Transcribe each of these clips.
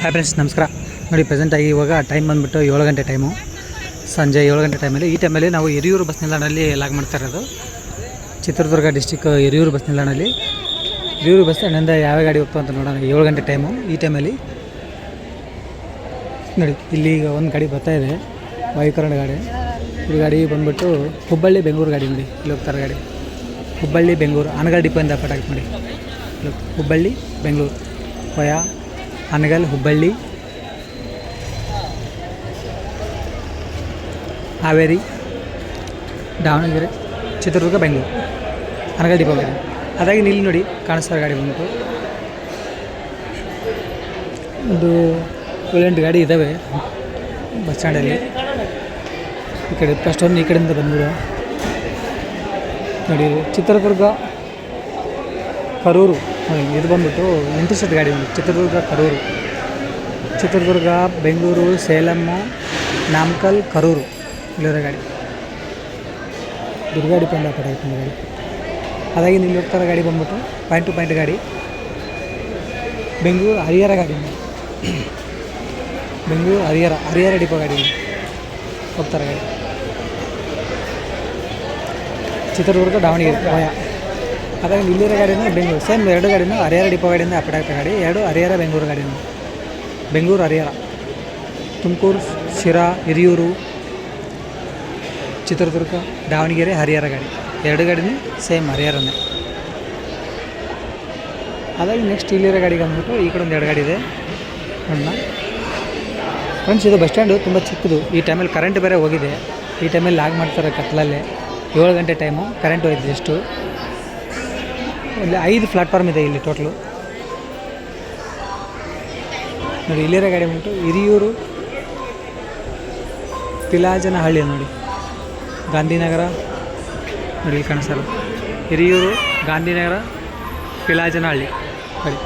Hi friends ನಮಸ್ಕಾರ. ನೋಡಿ ಪ್ರೆಸೆಂಟಾಗಿ ಇವಾಗ ಟೈಮ್ ಬಂದುಬಿಟ್ಟು ಏಳು ಗಂಟೆ ಟೈಮು ಸಂಜೆ ಏಳು ಗಂಟೆ ಟೈಮಲ್ಲಿ ಈ ಟೈಮಲ್ಲಿ ನಾವು ಹಿರಿಯೂರು ಬಸ್ ನಿಲ್ದಾಣದಲ್ಲಿ ಲಾಗ್ ಮಾಡ್ತಾ ಇರೋದು. ಚಿತ್ರದುರ್ಗ ಡಿಸ್ಟಿಕ್ ಹಿರಿಯೂರು ಬಸ್ ನಿಲ್ದಾಣದಲ್ಲಿ. ಹಿರಿಯೂರು ಬಸ್ ಸ್ಟ್ಯಾಂಡಿಂದ ಯಾವ ಗಾಡಿ ಹೋಗ್ತು ಅಂತ ನೋಡೋಣ. ಏಳು ಗಂಟೆ ಟೈಮು ಈ ಟೈಮಲ್ಲಿ ನೋಡಿ, ಇಲ್ಲಿ ಈಗ ಒಂದು ಗಾಡಿ ಬರ್ತಾ ಇದೆ. ವಾಯುಕರಣ ಗಾಡಿ. ಈ ಗಾಡಿ ಬಂದುಬಿಟ್ಟು ಹುಬ್ಬಳ್ಳಿ, ಬೆಂಗಳೂರು ಗಾಡಿ ನೋಡಿ. ಇಲ್ಲಿ ಹೋಗ್ತಾರೆ ಗಾಡಿ. ಹುಬ್ಬಳ್ಳಿ, ಬೆಂಗಳೂರು. ಆನಗಲ್ ಡಿಪೋಯಿಂದ ಪಟಾಕ್ ನೋಡಿ ಹುಬ್ಬಳ್ಳಿ, ಬೆಂಗಳೂರು. ವಯ ಆನಗಲ್ ಹುಬ್ಬಳ್ಳಿ. ಹಾವೇರಿ. ದಾವಣಗೆರೆ. ಚಿತ್ರದುರ್ಗ, ಬೆಂಗಳೂರು. ಅನಗಲ್ ದೀಪಾವಳಿ. ಅದಾಗಿ ಇಲ್ಲಿ ನೋಡಿ ಕಾಣಿಸ್ತಾರೆ ಗಾಡಿ ಬಂದ್ಬಿಟ್ಟು. ಒಂದು ಏಳೆಂಟು ಗಾಡಿ ಇದ್ದಾವೆ ಬಸ್ ಸ್ಟ್ಯಾಂಡಲ್ಲಿ. ಈ ಕಡೆ ಫಸ್ಟ್ ಒಂದು ಈ ಕಡೆಯಿಂದ ಬಂದ್ಬಿಡು. ನೋಡಿ ಚಿತ್ರದುರ್ಗ, ಕರೂರು. ಇದು ಬಂದ್ಬಿಟ್ಟು ಇಂಟರ್ಸಿಟಿ ಗಾಡಿ ಒಂದು ಚಿತ್ರದುರ್ಗ, ಕರೂರು. ಚಿತ್ರದುರ್ಗ, ಬೆಂಗಳೂರು, ಸೇಲಮ್ಮು, ನಾಮಕಲ್, ಕರೂರು ಇಲ್ಲಿರೋ ಗಾಡಿ. ದುರ್ಗಾ ಡಿಪೆಂಡ್ ಆಗ್ತದೆ ಗಾಡಿ. ಅದಾಗಿ ಇಲ್ಲಿ ಹೋಗ್ತಾರ ಗಾಡಿ ಬಂದ್ಬಿಟ್ಟು ಪಾಯಿಂಟ್ ಟು ಪಾಯಿಂಟ್ ಗಾಡಿ. ಬೆಂಗಳೂರು ಹರಿಹರ ಗಾಡಿ ಬೆಂಗಳೂರು ಹರಿಹರ ಹರಿಹರ ಡಿಪೋ ಗಾಡಿ. ಹೋಗ್ತಾರೆ ಗಾಡಿ. ಚಿತ್ರದುರ್ಗ ದಾವಣಗೆರೆ ವಯ ಹಾಗಾಗಿ ಇಲ್ಲಿರೋ ಗಾಡಿನ ಬೆಂಗಳೂರು. ಸೇಮ್ ಎರಡು ಗಾಡಿನೂ ಹರಿಹರ ಡಿಪೋ ಗಾಡಿಯಿಂದ ಅಪಡಾಕ್ತ ಗಾಡಿ ಎರಡು ಹರಿಹರ ಬೆಂಗಳೂರು ಗಾಡಿನ. ಬೆಂಗಳೂರು ಹರಿಹರ. ತುಮಕೂರು, ಶಿರಾ, ಹಿರಿಯೂರು, ಚಿತ್ರದುರ್ಗ, ದಾವಣಗೆರೆ ಹರಿಹರ ಗಾಡಿ. ಎರಡು ಗಾಡಿನೂ ಸೇಮ್ ಹರಿಹರನೇ. ಅದಾಗಿ ನೆಕ್ಸ್ಟ್ ಇಲ್ಲಿರೋ ಗಾಡಿಗೆ ಬಂದ್ಬಿಟ್ಟು ಈ ಕಡೆ ಒಂದು ಎರಡು ಗಾಡಿ ಇದೆ. ಅಣ್ಣ ಫ್ರೆಂಡ್ಸ್ ಇದು ಬಸ್ ಸ್ಟ್ಯಾಂಡು ತುಂಬ ಚಿಕ್ಕದು. ಈ ಟೈಮಲ್ಲಿ ಕರೆಂಟ್ ಬೇರೆ ಹೋಗಿದೆ. ಈ ಟೈಮಲ್ಲಿ ಲಾಗ್ ಮಾಡ್ತಾರೆ ಕತ್ಲಲ್ಲೇ. ಏಳು ಗಂಟೆ ಟೈಮು ಕರೆಂಟ್ ಹೋಯ್ತು ಎಷ್ಟು ಇಲ್ಲಿ ಐದು ಪ್ಲಾಟ್ಫಾರ್ಮ್ ಇದೆ ಇಲ್ಲಿ ಟೋಟ್ಲು ನೋಡಿ, ಇಲ್ಲಿರೋ ಗಾಡಿ ಉಂಟು ಹಿರಿಯೂರು ಪಿಲಾಜನಹಳ್ಳಿ ನೋಡಿ. ಗಾಂಧಿನಗರ, ನೋಡಿ ಇಲ್ಲಿ ಕಾಣಿಸಲ್ಲ ಹಿರಿಯೂರು, ಗಾಂಧಿನಗರ ಪಿಲಾಜನಹಳ್ಳಿ ಗಾಡಿ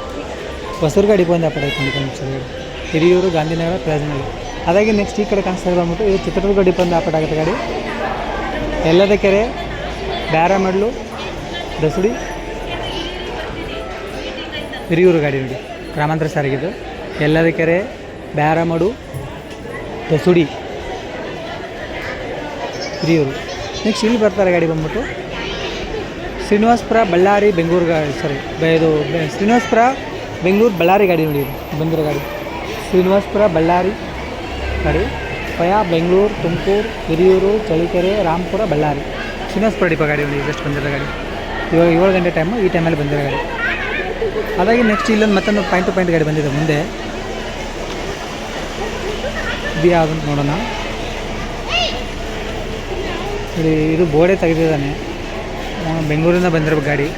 ಹೊಸರು ಗಾಡಿ ಬಂದು ಐತೆ ಗಾಡಿ ಹಿರಿಯೂರು, ಗಾಂಧಿನಗರ ಪಿಲಾಜನಹಳ್ಳಿ ಅದಾಗಿ ನೆಕ್ಸ್ಟ್ ಈ ಕಡೆ ಕಾಣಿಸ್ತಾ ಬಂದ್ಬಿಟ್ಟು, ಇದು ಚಿತ್ರದುರ್ಗ ಡಿಪೋ ಆಪಟ್ ಆಗುತ್ತೆ ಗಾಡಿ. ಎಲ್ಲದ ಕೆರೆ ಬ್ಯಾರಮಡ್ಲು ದಸಡಿ ಹಿರಿಯೂರು ಗಾಡಿ ನೋಡಿ. ಗ್ರಾಮಾಂತರ ಸಾರಿಗಿದ್ದು ಎಲ್ಲದ ಕೆರೆ, ಬ್ಯಾರಮಡು, ದಸುಡಿ. ಹಿರಿಯೂರು. ನೆಕ್ಸ್ಟ್ ಇಲ್ಲಿ ಬರ್ತಾರೆ ಗಾಡಿ ಬಂದ್ಬಿಟ್ಟು. ಶ್ರೀನಿವಾಸಪುರ, ಬಳ್ಳಾರಿ, ಬೆಂಗಳೂರು ಗಾಡಿ ಸಾರಿ ಇದು ಶ್ರೀನಿವಾಸಪುರ, ಬೆಂಗಳೂರು, ಬಳ್ಳಾರಿ ಗಾಡಿ ನೋಡಿ ಬಂದಿರೋ ಗಾಡಿ. ಶ್ರೀನಿವಾಸಪುರ, ಬಳ್ಳಾರಿ ಗಾಡಿ. ಪಯಾ, ಬೆಂಗಳೂರು, ತುಮಕೂರು, ಹಿರಿಯೂರು ಚಳಿಕೆರೆ ರಾಮಪುರ, ಬಳ್ಳಾರಿ. ಶ್ರೀನಿವಾಸಪುರ ಡಿಪ ಗಾಡಿ ನೋಡಿ ಜಸ್ಟ್ ಬಂದಿರೋ ಗಾಡಿ. ಇವಾಗ ಏಳು ಗಂಟೆ ಟೈಮು ಈ ಟೈಮಲ್ಲಿ ಬಂದಿರೋ ಗಾಡಿ. ಅದಾಗಿ ನೆಕ್ಸ್ಟ್ ಇಲ್ಲೊಂದು ಮತ್ತೊಂದು ಪಾಯಿಂಟ್ ಟು ಪಾಯಿಂಟ್ ಗಾಡಿ ಬಂದಿದೆ ಮುಂದೆ. ಬಿ ಯಾವುದು ನೋಡೋಣ. ನೋಡಿ, ಇದು ಬೋರ್ಡೇ ತೆಗೆದಿದ್ದಾನೆ. ಬೆಂಗಳೂರಿಂದ ಬಂದಿರೋ ಗಾಡಿ.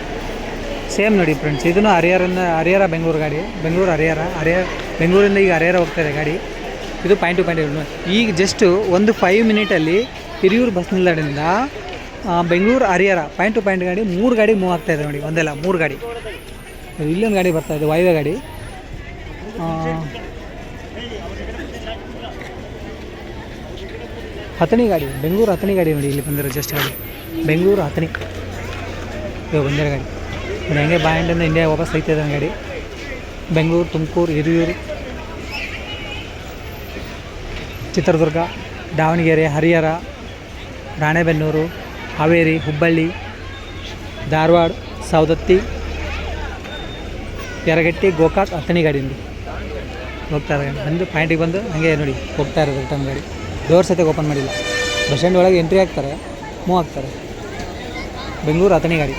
ಸೇಮ್ ನೋಡಿ ಫ್ರೆಂಡ್ಸ್ ಇದನ್ನು ಹರಿಹರದಿಂದ, ಹರಿಹರ ಬೆಂಗಳೂರು ಗಾಡಿ, ಬೆಂಗಳೂರು ಹರಿಹರ ಹರಿಯ ಬೆಂಗಳೂರಿಂದ ಈಗ ಹರಿಹರ ಹೋಗ್ತಾ ಇದೆ ಗಾಡಿ. ಇದು ಪಾಯಿಂಟ್ ಟು ಪಾಯಿಂಟ್ ಈಗ ಜಸ್ಟು ಒಂದು ಫೈವ್ ಮಿನಿಟಲ್ಲಿ ಹಿರಿಯೂರು ಬಸ್ ನಿಲ್ದಾಣದಿಂದ Bengaluru Harihara point to point ಗಾಡಿ ಮೂರು ಗಾಡಿ ಮೂವ್ ಆಗ್ತಾಯಿದೆ ನೋಡಿ, ಒಂದಲ್ಲ, ಮೂರು ಗಾಡಿ. ಇಲ್ಲೊಂದು ಗಾಡಿ ಬರ್ತಾ ಇದೆ ವಾಯುವ್ಯ ಗಾಡಿ. ಹತ್ತನೇ ಗಾಡಿ, ಬೆಂಗಳೂರು ಹತ್ತನೇ ಗಾಡಿ ನೋಡಿ, ಇಲ್ಲಿ ಬಂದಿರೋ ಜಸ್ಟ್ ಗಾಡಿ. ಬೆಂಗಳೂರು ಹತ್ತನೇ ಇವಾಗ ಬಂದಿರೋ ಗಾಡಿ. ನೋಡಿ, ಹೆಂಗೆ ಬಾಯಿಂಡಿಂದ ಇಂಡಿಯಾ ವಾಪಸ್ ಐತಿದೆ ಗಾಡಿ. ಬೆಂಗಳೂರು, ತುಮಕೂರು, ಹಿರಿಯೂರು. ಚಿತ್ರದುರ್ಗ, ದಾವಣಗೆರೆ, ಹರಿಹರ, ರಾಣೆಬೆನ್ನೂರು, ಹಾವೇರಿ, ಹುಬ್ಬಳ್ಳಿ, ಧಾರವಾಡ, ಸವದತ್ತಿ ಯರಗಟ್ಟಿ ಗೋಕಾಕ್ ಹತ್ತನೇ ಗಾಡಿ ನೋಡಿ. ಹೋಗ್ತಾ ಇರೋ ಬಂದು ಪಾಯಿಂಟಿಗೆ ಬಂದು ಹಾಗೆ ನೋಡಿ, ಹೋಗ್ತಾ ಇರೋದು ರಿಟರ್ನ್ ಗಾಡಿ. ಡೋರ್ ಸತೆ ಓಪನ್ ಮಾಡಿಲ್ಲ. ಬಸ್ ಸ್ಟ್ಯಾಂಡ್ ಒಳಗೆ ಎಂಟ್ರಿ ಆಗ್ತಾರೆ ಮೂವ್ ಆಗ್ತಾರೆ ಬೆಂಗಳೂರು ಹತ್ತನೇ ಗಾಡಿ.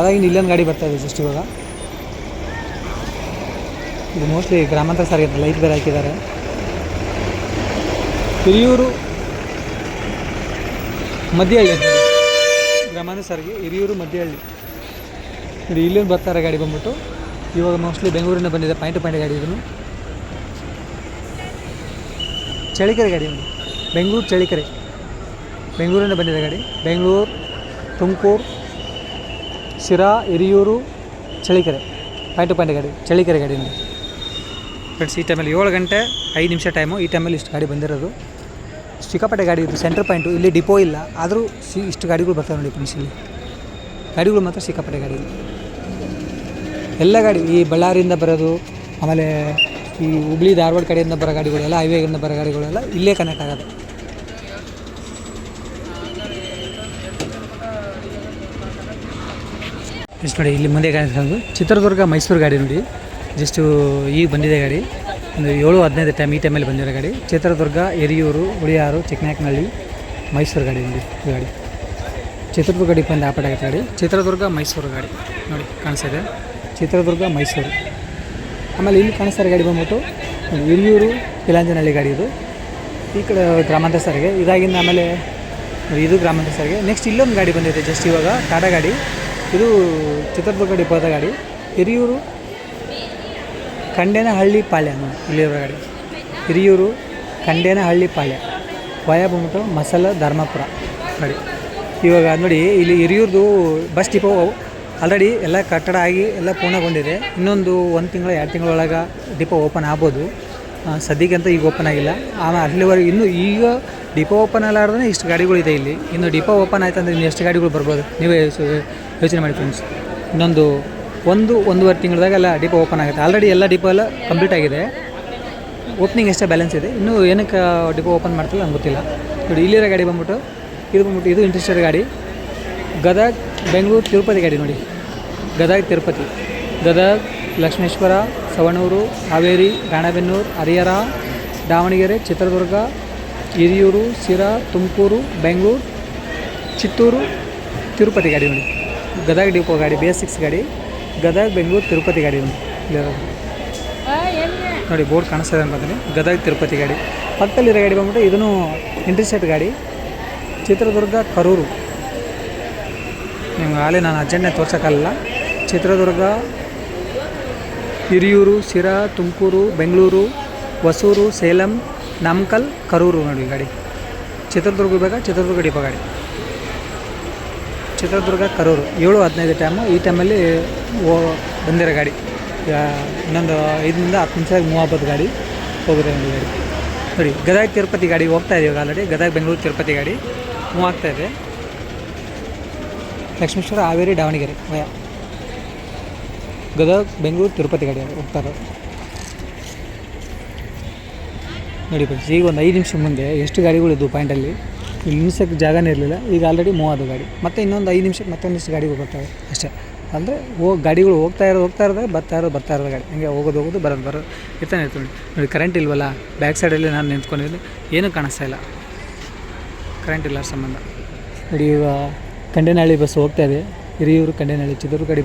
ಅದಾಗಿ ಇಲ್ಲೊಂದು ಗಾಡಿ ಬರ್ತಾ ಇದೆ ಜಸ್ಟ್ ಇವಾಗ. ಇದು ಮೋಸ್ಟ್ಲಿ ಗ್ರಾಮಾಂತರ ಸಾರಿಗೆ ಲೈಟ್ ಬೇರೆ ಹಾಕಿದ್ದಾರೆ. ಹಿರಿಯೂರು ಮಧ್ಯಹಳ್ಳಿ. ಗ್ರಾಮಾಂತರ ಸಾರಿಗೆ ಹಿರಿಯೂರು ಮಧ್ಯಹಳ್ಳಿ ನೋಡಿ, ಇಲ್ಲೊಂದು ಬರ್ತಾರೆ ಗಾಡಿ ಬಂದ್ಬಿಟ್ಟು. ಇವಾಗ ಮೋಸ್ಟ್ಲಿ ಬೆಂಗಳೂರಿಂದ ಬಂದಿದೆ ಪಾಯಿಂಟ್ ಪಾಯಿಂಟ್ ಗಾಡಿ ಇದನ್ನು. ಚಳಿಕೆರೆ ಗಾಡಿ ಬೆಂಗಳೂರು ಚಳಿಕೆರೆ ಬೆಂಗಳೂರಿಂದ ಬಂದಿದೆ ಗಾಡಿ. ಬೆಂಗಳೂರು, ತುಮಕೂರು, ಶಿರಾ, ಹಿರಿಯೂರು ಚಳಿಕೆರೆ ಪಾಯಿಂಟ್ ಪಾಯಿಂಟ್ ಗಾಡಿ ಚಳಿಕೆರೆ ಗಾಡಿ ಫ್ರೆಂಡ್ಸ್ ಈ ಟೈಮಲ್ಲಿ ಏಳು ಗಂಟೆ ಐದು ನಿಮಿಷ ಟೈಮು ಈ ಟೈಮಲ್ಲಿ ಇಷ್ಟು ಗಾಡಿ ಬಂದಿರೋದು. ಸಿಕ್ಕಾಪಟ್ಟೆ ಗಾಡಿ ಇದು ಸೆಂಟ್ರ್ ಪಾಯಿಂಟು ಇಲ್ಲಿ ಡಿಪೋ ಇಲ್ಲ. ಆದರೂ ಸಿ ಇಷ್ಟು ಗಾಡಿಗಳು ಬರ್ತವೆ ನೋಡಿ ಫ್ರೆಂಡ್ಸ್ ಇಲ್ಲಿ. ಗಾಡಿಗಳು ಮಾತ್ರ ಸಿಕ್ಕಾಪಟ್ಟೆ ಗಾಡಿ. ಎಲ್ಲ ಗಾಡಿ, ಈ ಬಳ್ಳಾರಿಯಿಂದ ಬರೋದು, ಆಮೇಲೆ ಈ ಹುಬ್ಳಿ, ಧಾರವಾಡ ಕಡೆಯಿಂದ ಬರೋ ಗಾಡಿಗಳೆಲ್ಲ ಹೈವೇಗಿಂದ ಬರೋ ಗಾಡಿಗಳೆಲ್ಲ ಇಲ್ಲೇ ಕನೆಕ್ಟ್ ಆಗೋದು. ಎಷ್ಟು ನೋಡಿ, ಇಲ್ಲಿ ಮುಂದೆ ಗಾಡಿ ಚಿತ್ರದುರ್ಗ, ಮೈಸೂರು ಗಾಡಿ ನೋಡಿ. ಜಸ್ಟು ಈಗ ಬಂದಿದೆ ಗಾಡಿ. ಒಂದು ಏಳು, ಹದಿನೈದು ಟೈಮ್ ಈ ಟೈಮಲ್ಲಿ ಬಂದಿರೋ ಗಾಡಿ. ಚಿತ್ರದುರ್ಗ, ಎರಿಯೂರು, ಉಳಿಯಾರು, ಚಿಕ್ಕನಾಯಕನಹಳ್ಳಿ, ಮೈಸೂರು ಗಾಡಿ ನೋಡಿ ಗಾಡಿ. ಚಿತ್ರದುರ್ಗ ಡಿಪೆಂಡ್ ಆಪರೇಟ್ ಆಗುತ್ತೆ ಗಾಡಿ. ಚಿತ್ರದುರ್ಗ, ಮೈಸೂರು ಗಾಡಿ ನೋಡಿ ಕಾಣಿಸ್ತಿದೆ ಚಿತ್ರದುರ್ಗ, ಮೈಸೂರು. ಆಮೇಲೆ ಇಲ್ಲಿ ಕಾಣಿಸ್ತಾರೆ ಗಾಡಿ ಬಂದ್ಬಿಟ್ಟು ಹಿರಿಯೂರು, ಇಲಾಂಜನಹಳ್ಳಿ ಗಾಡಿ ಇದು. ಈ ಕಡೆ ಗ್ರಾಮಾಂತರ ಸಾರಿಗೆ ಇದಾಗಿಂದ ಆಮೇಲೆ ಇದು ಗ್ರಾಮಾಂತರ ಸಾರಿಗೆ ನೆಕ್ಸ್ಟ್ ಇಲ್ಲೊಂದು ಗಾಡಿ ಬಂದಿದೆ ಜಸ್ಟ್ ಇವಾಗ, ಟಾಟಾ ಗಾಡಿ. ಇದು ಚಿತ್ರದುರ್ಗ ಡಿಪೋದ ಗಾಡಿ. ಹಿರಿಯೂರು ಕಂಡೇನಹಳ್ಳಿ ಪಾಳ್ಯ ಇಲ್ಲಿರೋ ಗಾಡಿ. ಹಿರಿಯೂರು ಕಂಡೇನಹಳ್ಳಿ ಪಾಳ್ಯ. ವಯ ಬಂದ್ಬಿಟ್ಟು ಮಸಾಲ ಧರ್ಮಪುರ ಗಾಡಿ. ಇವಾಗ ನೋಡಿ, ಇಲ್ಲಿ ಹಿರಿಯೂರ್ದು ಬಸ್ ಡಿಪೋ ಆಲ್ರೆಡಿ ಎಲ್ಲ ಕಟ್ಟಡ ಆಗಿ ಎಲ್ಲ ಪೂರ್ಣಗೊಂಡಿದೆ. ಇನ್ನೊಂದು ಒಂದು ತಿಂಗಳ, ಎರಡು ತಿಂಗಳೊಳಗೆ ಡಿಪೋ ಓಪನ್ ಆಗ್ಬೋದು. ಸದ್ಯಕ್ಕೆ ಅಂತ ಈಗ ಓಪನ್ ಆಗಿಲ್ಲ. ಆಮೇಲೆ ಅಲ್ಲಿವರೆಗೆ ಇನ್ನೂ ಈಗ ಡಿಪೋ ಓಪನ್ ಅಲ್ಲಾರ್ದೇ ಇಷ್ಟು ಗಾಡಿಗಳಿದೆ ಇಲ್ಲಿ. ಇನ್ನು ಡಿಪೋ ಓಪನ್ ಆಯ್ತು ಅಂದರೆ ಇನ್ನು ಎಷ್ಟು ಗಾಡಿಗಳು ಬರ್ಬೋದು? ನೀವೇ ಯೋಚನೆ ಮಾಡಿ ಫ್ರೆಂಡ್ಸ್ ಇನ್ನೊಂದು ಒಂದು, ಒಂದೂವರೆ ತಿಂಗಳದಾಗ ಎಲ್ಲ ಡಿಪೋ ಓಪನ್ ಆಗುತ್ತೆ. ಆಲ್ರೆಡಿ ಎಲ್ಲ ಡಿಪೋ ಎಲ್ಲ ಕಂಪ್ಲೀಟ್ ಆಗಿದೆ. ಓಪನಿಂಗ್ ಎಷ್ಟೇ ಬ್ಯಾಲೆನ್ಸ್ ಇದೆ. ಇನ್ನೂ ಏನಕ್ಕೆ ಡಿಪೋ ಓಪನ್ ಮಾಡ್ತಿಲ್ಲ ನಂಗೆ ಗೊತ್ತಿಲ್ಲ. ನೋಡಿ, ಇಲ್ಲಿರೋ ಗಾಡಿ ಬಂದ್ಬಿಟ್ಟು, ಇದು ಬಂದ್ಬಿಟ್ಟು, ಇದು ಇಂಟ್ರೆಸ್ಟೆಡ್ ಗಾಡಿ. ಗದಗ, ಬೆಂಗಳೂರು, ತಿರುಪತಿ ಗಾಡಿ ನೋಡಿ. ಗದಗ್ ತಿರುಪತಿ. ಗದಗ ಲಕ್ಷ್ಮೇಶ್ವರ ಸವಣೂರು ಹಾವೇರಿ ರಾಣೆಬೆನ್ನೂರು ಹರಿಹರ ದಾವಣಗೆರೆ ಚಿತ್ರದುರ್ಗ ಹಿರಿಯೂರು ಸಿರಾ ತುಮಕೂರು ಬೆಂಗಳೂರು ಚಿತ್ತೂರು ತಿರುಪತಿ ಗಾಡಿ ಉಂಟು ಗದಗ ಡಿಪೋ ಗಾಡಿ ಬಿ ಎಸ್ ಸಿಕ್ಸ್ ಗಾಡಿ. ಗದಗ ಬೆಂಗಳೂರು ತಿರುಪತಿ ಗಾಡಿ ಉಂಟು ಇಲ್ಲಿರೋದು ನೋಡಿ ಬೋರ್ಡ್ ಕಾಣಿಸ್ತದೆ ಅನ್ಕೊಂತೀನಿ ಗದಗ ತಿರುಪತಿ ಗಾಡಿ. ಪಕ್ಕದಲ್ಲಿರೋ ಗಾಡಿ ಬಂದ್ಬಿಟ್ಟು ಇದನ್ನು ಇಂಟ್ರಿಸೆಟ್ ಗಾಡಿ. ಚಿತ್ರದುರ್ಗ ಕರೂರು. ನಿಮ್ಗೆ ಆಗಲೇ ನಾನು ಅರ್ಜೆಂಟ್ನೇ ತೋರ್ಸೋಕ್ಕಲ್ಲ ಚಿತ್ರದುರ್ಗ, ಹಿರಿಯೂರು, ಶಿರಾ, ತುಮಕೂರು, ಬೆಂಗಳೂರು, ಹೊಸೂರು, ಸೇಲಂ, ನಮ್ಕಲ್, ಕರೂರು ನೋಡಿ ಗಾಡಿ. ಚಿತ್ರದುರ್ಗ ಬೇಕಾ ಚಿತ್ರದುರ್ಗ ಡಿಪ ಗಾಡಿ. ಚಿತ್ರದುರ್ಗ, ಕರೂರು. ಏಳು ಹದಿನೈದು ಟೈಮು ಈ ಟೈಮಲ್ಲಿ ಓ ಬಂದಿರೋ ಗಾಡಿ. ಇನ್ನೊಂದು ಐದರಿಂದ ಹತ್ತು ನಿಮಿಷ ಮೂವತ್ತು ಗಾಡಿ. ಹೋಗುತ್ತೆ ನೋಡಿ ಗಾಡಿ. ನೋಡಿ, ಗದಗ ತಿರುಪತಿ ಗಾಡಿ ಹೋಗ್ತಾ ಇದೆ ಇವಾಗ ಆಲ್ರೆಡಿ ಗದಗ, ಬೆಂಗಳೂರು ತಿರುಪತಿ ಗಾಡಿ. ಮೂವ್ ಆಗ್ತಾ ಇದೆ. ಲಕ್ಷ್ಮೇಶ್ವರ, ಹಾವೇರಿ, ದಾವಣಗೆರೆ. ವಯ ಗದಗ್, ಬೆಂಗಳೂರು, ತಿರುಪತಿ ಗಾಡಿ ಹೋಗ್ತಾರೆ. ನೋಡಿ ಫ್ರೆಂಡ್ಸ್ ಈಗ ಒಂದು ಐದು ನಿಮಿಷ ಮುಂದೆ ಎಷ್ಟು ಗಾಡಿಗಳಿದ್ವು ಪಾಯಿಂಟಲ್ಲಿ ಇಲ್ಲಿ ನಿಮಿಷಕ್ಕೆ ಜಾಗನೇ ಇರಲಿಲ್ಲ. ಈಗ ಆಲ್ರೆಡಿ ಮೂವ್ ಆದವು ಗಾಡಿ. ಮತ್ತು ಇನ್ನೊಂದು ಐದು ನಿಮಿಷಕ್ಕೆ ಮತ್ತೊಂದಿಷ್ಟು ಗಾಡಿಗಳು ಬರ್ತವೆ ಅಷ್ಟೇ. ಅಂದರೆ ಹೋಗಿ ಗಾಡಿಗಳು ಹೋಗ್ತಾ ಇರೋದು, ಹೋಗ್ತಾ ಇರೋದೇ, ಬರ್ತಾ ಇರೋದು ಬರ್ತಾ ಇರೋದು ಗಾಡಿ. ಹಂಗೆ ಹೋಗೋದು ಹೋಗೋದು, ಬರೋದು ಬರೋದು. ಇರ್ತಾನೆ ಇರ್ತೀನಿ ನೋಡಿ. ಕರೆಂಟ್ ಇಲ್ವಲ್ಲ? ಬ್ಯಾಕ್ ಸೈಡಲ್ಲಿ ನಾನು ನಿಂತ್ಕೊಂಡಿದ್ದೀನಿ. ಏನೂ ಕಾಣಿಸ್ತಾ ಇಲ್ಲ. ಕರೆಂಟ್ ಇಲ್ಲ ಸಂಬಂಧ. ನೋಡಿ ಇವಾಗ ಕಂಡೇನಹಳ್ಳಿ ಬಸ್ ಹೋಗ್ತಾ ಇದೆ. ಹಿರಿಯೂರು, ಕಂಡೇನಹಳ್ಳಿ, ಚಿತ್ರದುರ್ಗ ಗಾಡಿ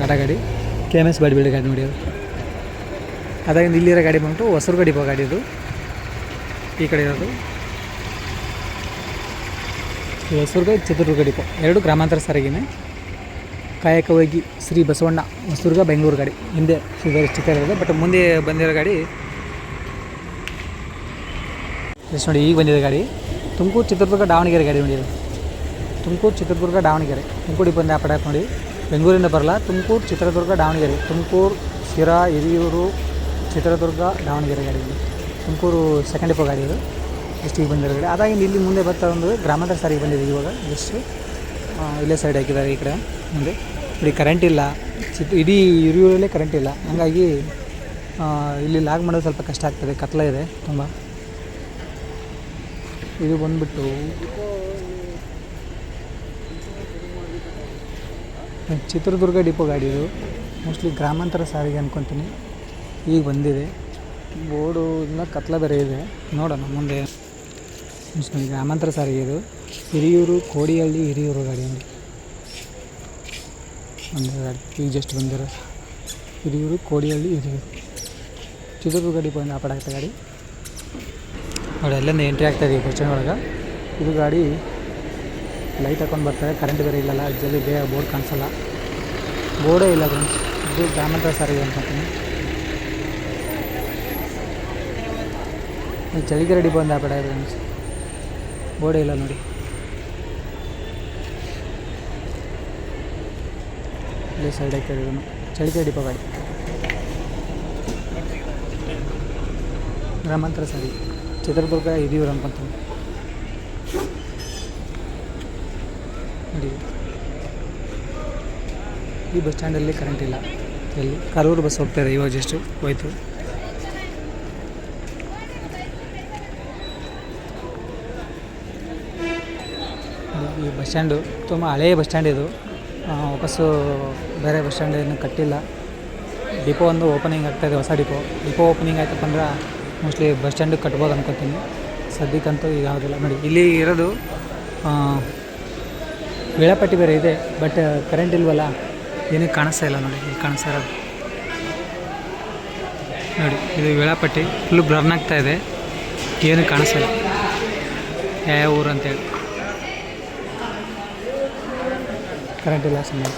ಟಾಟಾ ಗಾಡಿ. K M S body build ಗಾಡಿ ನೋಡಿ ಅದು ಅದಾಗಿಂದ ಇಲ್ಲಿರೋ ಗಾಡಿ ಬಂದ್ಬಿಟ್ಟು ಹೊಸರು ಗಾಡಿ ಗಾಡಿ ಇದು. ಈ ಕಡೆ ಇರೋದು. ಈ ಹೊಸದುರ್ಗ ಚಿತ್ರದುರ್ಗ ಡಿಪೋ ಎರಡು ಗ್ರಾಮಾಂತರ ಸಾರಿಗೆನೆ. ಕಾಯಕವಾಗಿ ಶ್ರೀ ಬಸವಣ್ಣ ಹೊಸದುರ್ಗ ಬೆಂಗಳೂರು ಗಾಡಿ. ಹಿಂದೆ ಸ್ಟಿಕ್ಕರ್ ಇರೋದು ಬಟ್ ಮುಂದೆ ಬಂದಿರೋ ಗಾಡಿ. ಎಷ್ಟು ನೋಡಿ ಈಗ ಬಂದಿದೆ ಗಾಡಿ. ತುಮಕೂರು ಚಿತ್ರದುರ್ಗ ದಾವಣಗೆರೆ ಗಾಡಿ ಇದು. ತುಮಕೂರು ಚಿತ್ರದುರ್ಗ ದಾವಣಗೆರೆ. ತುಮಕೂರು ಆ ಆಪಡ ನೋಡಿ. ಬೆಂಗಳೂರಿಂದ ಬರಲ್ಲ. ತುಮಕೂರು, ಚಿತ್ರದುರ್ಗ, ದಾವಣಗೆರೆ. ತುಮಕೂರು, ಶಿರಾ, ಹಿರಿಯೂರು, ಚಿತ್ರದುರ್ಗ, ದಾವಣಗೆರೆ ಗಾಡಿ ಇದು ತುಮಕೂರು ಸೆಕೆಂಡ್ ಡಿಪೋ ಗಾಡಿ ಇದು. ಎಷ್ಟಿಗೆ ಬಂದಿರೋ ಗಾಡಿ. ಅದಾಗಿಂದ ಇಲ್ಲಿ ಮುಂದೆ ಬರ್ತಾ ಒಂದು ಗ್ರಾಮಾಂತರ ಸಾರಿಗೆ ಬಂದಿದೆ ಇವಾಗ. ಜಸ್ಟ್ ಇಲ್ಲೇ ಸೈಡ್ ಹಾಕಿದ್ದಾರೆ ಈ ಕಡೆ. ಮುಂದೆ. ಇಲ್ಲಿ ಕರೆಂಟ್ ಇಲ್ಲ. ಚಿತ್, ಇಡೀ ಹಿರಿಯೂರಲ್ಲೇ ಕರೆಂಟ್ ಇಲ್ಲ. ಹಾಗಾಗಿ ಇಲ್ಲಿ ಲಾಗ್ ಮಾಡೋದು ಸ್ವಲ್ಪ ಕಷ್ಟ ಆಗ್ತದೆ. ಕತ್ಲ ಇದೆ ತುಂಬ. ಇದು ಬಂದ್ಬಿಟ್ಟು ಚಿತ್ರದುರ್ಗ ಡಿಪೋ ಗಾಡಿ ಇದು. ಮೋಸ್ಟ್ಲಿ ಗ್ರಾಮಾಂತರ ಸಾರಿಗೆ ಅನ್ಕೊತೀನಿ. ಈಗ ಬಂದಿದೆ. ಬೋರ್ಡು ಇನ್ನ ಕತ್ಲ ಬೇರೆ ಇದೆ. ನೋಡೋಣ ಮುಂದೆ. ಮೋಸ್ಟ್ಲಿ ಗ್ರಾಮಾಂತರ ಸಾರಿಗೆ ಇದು. ಹಿರಿಯೂರು, ಕೋಡಿಹಳ್ಳಿ, ಹಿರಿಯೂರು ಗಾಡಿ ಒಂದು. ಗಾಡಿ. ಈಗ ಜಸ್ಟ್ ಬಂದಿರೋ. ಹಿರಿಯೂರು, ಕೋಡಿಹಳ್ಳಿ, ಹಿರಿಯೂರು. ಚಿತ್ರದುರ್ಗ ಡಿಪೋ ಇಂದ ಆಪಡ ಗಾಡಿ. ನೋಡಿ, ಅಲ್ಲಿಂದ ಎಂಟ್ರಿ ಆಗ್ತಾ ಇದೆ ಬಸ್ ಒಳಗೆ. ಇದು ಗಾಡಿ ಲೈಟ್ ಹಾಕೊಂಡು ಬರ್ತಾರೆ. ಕರೆಂಟ್ ಬೇರೆ ಇಲ್ಲಲ್ಲ. ಜಲ್ದಿ ಬೇಗ ಬೋರ್ಡ್ ಕಾಣಿಸಲ್ಲ. ಬೋರ್ಡೇ ಇಲ್ಲ ಫ್ರೆಂಡ್ಸ್ ಇದು ಗ್ರಾಮಾಂತರ ಸಾರಿಗೆ ಇದು ಚಳಿಕೆರೆ ಡಿಪೋ ಅಂತ ಇದೆ ಫ್ರೆಂಡ್ಸ್ ಬೋರ್ಡೇ ಇಲ್ಲ ನೋಡಿ. ಇಲ್ಲಿ ಸೈಡ್ ಹಾಕಿ ಚಳಿಕೆರೆ ಡಿಪೋ ಗಾಡಿ ಗ್ರಾಮಾಂತರ ಸಾರಿ ಚಿತ್ರದುರ್ಗ, ಹಿರಿಯೂರು ಅನ್ಕೊಂತೀನಿ ನೋಡಿ ಈ ಬಸ್ ಸ್ಟ್ಯಾಂಡಲ್ಲಿ ಕರೆಂಟ್ ಇಲ್ಲ. ಎಲ್ಲಿ? ಕರೂರು ಬಸ್ ಹೋಗ್ತಾ ಇದೆ ಇವಾಗ ಜಸ್ಟು ಹೋಯ್ತು. ಈ ಬಸ್ ಸ್ಟ್ಯಾಂಡು ತುಂಬ ಹಳೆಯ ಬಸ್ ಸ್ಟ್ಯಾಂಡ್ ಇದು. ವಾಪಸ್ಸು ಬೇರೆ ಬಸ್ ಸ್ಟ್ಯಾಂಡ್ ಏನು ಕಟ್ಟಿಲ್ಲ. ಡಿಪೋ ಒಂದು ಓಪನಿಂಗ್ ಆಗ್ತಾಯಿದೆ ಹೊಸ ಡಿಪೋ ಡಿಪೋ ಓಪನಿಂಗ್ ಆಯ್ತಪ್ಪ ಅಂದ್ರೆ ಮೋಸ್ಟ್ಲಿ ಬಸ್ ಸ್ಟ್ಯಾಂಡಿಗೆ ಕಟ್ಬೋದು ಅನ್ಕೋತೀನಿ. ಸದ್ಯಕ್ಕಂತೂ ಈಗ ಯಾವುದಿಲ್ಲ. ನೋಡಿ, ಇಲ್ಲಿ ಇರೋದು ವೇಳಾಪಟ್ಟಿ ಬೇರೆ ಇದೆ ಬಟ್ ಕರೆಂಟ್ ಇಲ್ವಲ್ಲ? ಏನೂ ಕಾಣಿಸ್ತಾ ಇಲ್ಲ ನೋಡಿ ಇಲ್ಲಿ ಕಾಣಿಸ್ತಾ ಇರೋದು. ನೋಡಿ ಇದು ವೇಳಾಪಟ್ಟಿ ಫುಲ್ ಬ್ರರ್ನ್ ಆಗ್ತಾ ಇದೆ. ಏನು ಕಾಣಿಸ್ತಾ ಇಲ್ಲ. ಯಾವ ಊರು ಅಂತೇಳಿ ಕರೆಂಟ್ ಇಲ್ಲ ಸುಮ್ಮನೆ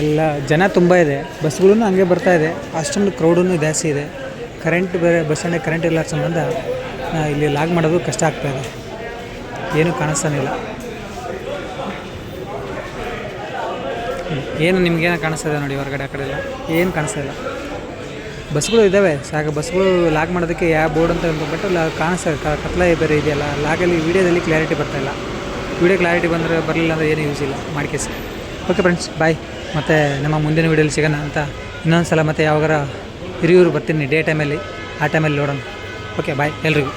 ಎಲ್ಲ ಜನ ತುಂಬ ಇದೆ. ಬಸ್ಗಳೂ ಹಂಗೆ ಬರ್ತಾ ಇದೆ. ಅಷ್ಟೊಂದು ಕ್ರೌಡೂ ಜಾಸ್ತಿ ಇದೆ. ಕರೆಂಟ್ ಬೇರೆ ಬಸ್ ಸ್ಟ್ಯಾಂಡಿಗೆ ಕರೆಂಟ್ ಇಲ್ಲ ಸಂಬಂಧ ಇಲ್ಲಿ ಲಾಗ್ ಮಾಡೋದು ಕಷ್ಟ ಆಗ್ತಾ ಇದೆ. ಏನು ಕಾಣಿಸ್ತಾನಿಲ್ಲ. ಏನು ನಿಮ್ಗೇನು ಕಾಣಿಸ್ತಾ ಇದೆ ನೋಡಿ ಹೊರಗಡೆ ಆ ಕಡೆ ಎಲ್ಲ ಏನು ಕಾಣಿಸ್ತಾ ಇಲ್ಲ ಬಸ್ಗಳು ಇದ್ದಾವೆ, ಸಾಕು ಬಸ್ಗಳು ಲಾಗ್ ಮಾಡೋದಕ್ಕೆ ಯಾವ ಬೋರ್ಡ್ ಅಂತ ಬಟ್ ಲಾ ಕಾಣಿಸ್ತಾ ಕತ್ಲೆ ಬೇರೆ ಇದೆಯಲ್ಲ ಲಾಗಲ್ಲಿ ವೀಡಿಯೋದಲ್ಲಿ ಕ್ಲಾರಿಟಿ ಬರ್ತಾ ಇಲ್ಲ. ವೀಡಿಯೋ ಕ್ಲಾರಿಟಿ ಬಂದರೆ ಬರಲಿಲ್ಲ ಅಂದರೆ ಏನು ಯೂಸ್ ಇಲ್ಲ ಮಾಡ್ಕೇಸಿ ಓಕೆ ಫ್ರೆಂಡ್ಸ್ ಬಾಯ್ ಮತ್ತು ನಮ್ಮ ಮುಂದಿನ ವೀಡಿಯೋಲಿ ಸಿಗೋಣ ಅಂತ ಇನ್ನೊಂದು ಸಲ ಮತ್ತೆ ಯಾವಾಗಾರ ಹಿರಿಯೂರು ಬರ್ತೀನಿ ಡೇ ಟೈಮಲ್ಲಿ ಆ ಟೈಮಲ್ಲಿ ನೋಡೋಣ. ಓಕೆ ಬಾಯ್ ಎಲ್ರಿಗೂ.